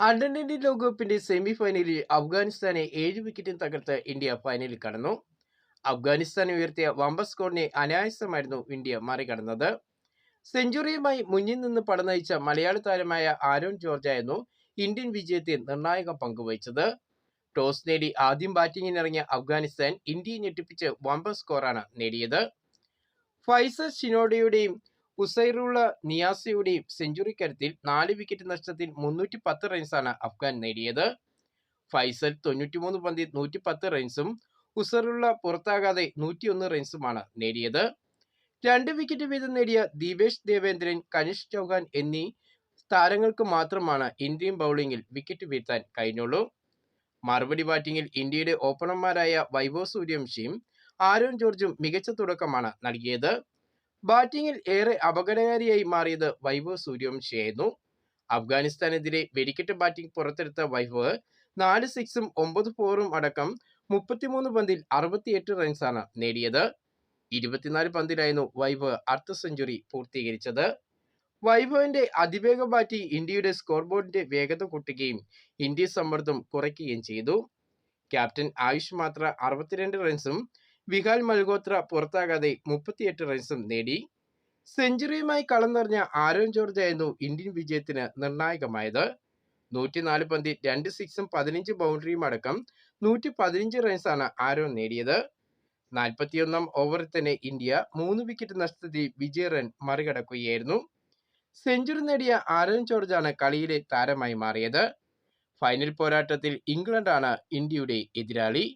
Under nineteen ലോകകപ്പിന്റെ semi ഫൈനലിൽ അഫ്ഗാനിസ്ഥാനെ ഏഴ് വിക്കറ്റിന് തകർത്ത് ഇന്ത്യ ഫൈനലിൽ കടന്നു. അഫ്ഗാനിസ്ഥാൻ ഉയർത്തിയ വമ്പ സ്കോറിനെ അനായാസമായിരുന്നു ഇന്ത്യ മറികടന്നത്. സെഞ്ചുറിയുമായി മുന്നിൽ നിന്ന് പടനയിച്ച മലയാള താരമായ ആരോൺ ജോർജായിരുന്നു ഇന്ത്യൻ വിജയത്തിൽ നിർണായക പങ്കുവഹിച്ചത് ടോസ് നേടി ആദ്യം ബാറ്റിംഗിനിറങ്ങിയ അഫ്ഗാനിസ്ഥാൻ ഇന്ത്യയെ ഞെട്ടിപ്പിച്ച് വമ്പ സ്കോറാണ് നേടിയത്. ഫൈസൽ ഷിനോഡയുടെയും ഉസൈറുള്ള നിയാസിയുടെയും സെഞ്ചുറി കരുത്തിൽ നാല് വിക്കറ്റ് നഷ്ടത്തിൽ മുന്നൂറ്റി പത്ത് റൺസാണ് അഫ്ഗാൻ നേടിയത്. ഫൈസൽ തൊണ്ണൂറ്റിമൂന്ന് പന്തിൽ നൂറ്റി പത്ത് റൺസും ഉസറുള്ള പുറത്താകാതെ നൂറ്റിയൊന്ന് റൺസുമാണ് നേടിയത്. രണ്ട് വിക്കറ്റ് വീതം നേടിയ ദീപേഷ് ദേവേന്ദ്രൻ കനിഷ് ചൗഹാൻ എന്നീ താരങ്ങൾക്ക് മാത്രമാണ് ഇന്ത്യൻ ബൗളിംഗിൽ വിക്കറ്റ് വീഴ്ത്താൻ കഴിഞ്ഞുള്ളൂ. മറുപടി ബാറ്റിംഗിൽ ഇന്ത്യയുടെ ഓപ്പണർമാരായ വൈഭവ് സൂര്യവംശിയും ആരോൺ ജോർജും മികച്ച തുടക്കമാണ് നൽകിയത്. ബാറ്റിംഗിൽ ഏറെ അപകടകാരിയായി മാറിയത് വൈഭവ് സൂര്യവംശിയായിരുന്നു അഫ്ഗാനിസ്ഥാനെതിരെ വെടിക്കെട്ട് ബാറ്റിംഗ് പുറത്തെടുത്ത വൈഭവ് നാല് സിക്സും ഒമ്പത് ഫോറും അടക്കം മുപ്പത്തിമൂന്ന് പന്തിൽ അറുപത്തിയെട്ട് റൺസാണ് നേടിയത്. ഇരുപത്തിനാല് പന്തിലായിരുന്നു വൈഭവ് അർദ്ധ സെഞ്ചുറി പൂർത്തീകരിച്ചത്. വൈഭവിന്റെ അതിവേഗ ബാറ്റിംഗ് ഇന്ത്യയുടെ സ്കോർ ബോർഡിന്റെ വേഗത കൂട്ടുകയും ഇന്ത്യ സമ്മർദ്ദം കുറയ്ക്കുകയും ചെയ്തു. ക്യാപ്റ്റൻ ആയുഷ് മാത്ര അറുപത്തിരണ്ട് റൺസും വിഹാൽ മൽഹോത്ര പുറത്താകാതെ മുപ്പത്തിയെട്ട് റൺസും നേടി. സെഞ്ചുറിയുമായി കളം നിറഞ്ഞ ആരോൺ ജോർജ് ആയിരുന്നു ഇന്ത്യൻ വിജയത്തിന് നിർണായകമായത്. നൂറ്റിനാല് പന്തിൽ രണ്ട് സിക്സും പതിനഞ്ച് ബൗണ്ടറിയും അടക്കം നൂറ്റി പതിനഞ്ച് റൺസാണ് ആരോൺ നേടിയത്. നാൽപ്പത്തിയൊന്നാം ഓവറിൽ തന്നെ ഇന്ത്യ മൂന്ന് വിക്കറ്റ് നഷ്ടത്തിൽ വിജയ റൺ മറികടക്കുകയായിരുന്നു. സെഞ്ചുറി നേടിയ ആരോൺ ജോർജാണ് കളിയിലെ താരമായി മാറിയത്. ഫൈനൽ പോരാട്ടത്തിൽ ഇംഗ്ലണ്ടാണ് ഇന്ത്യയുടെ എതിരാളി.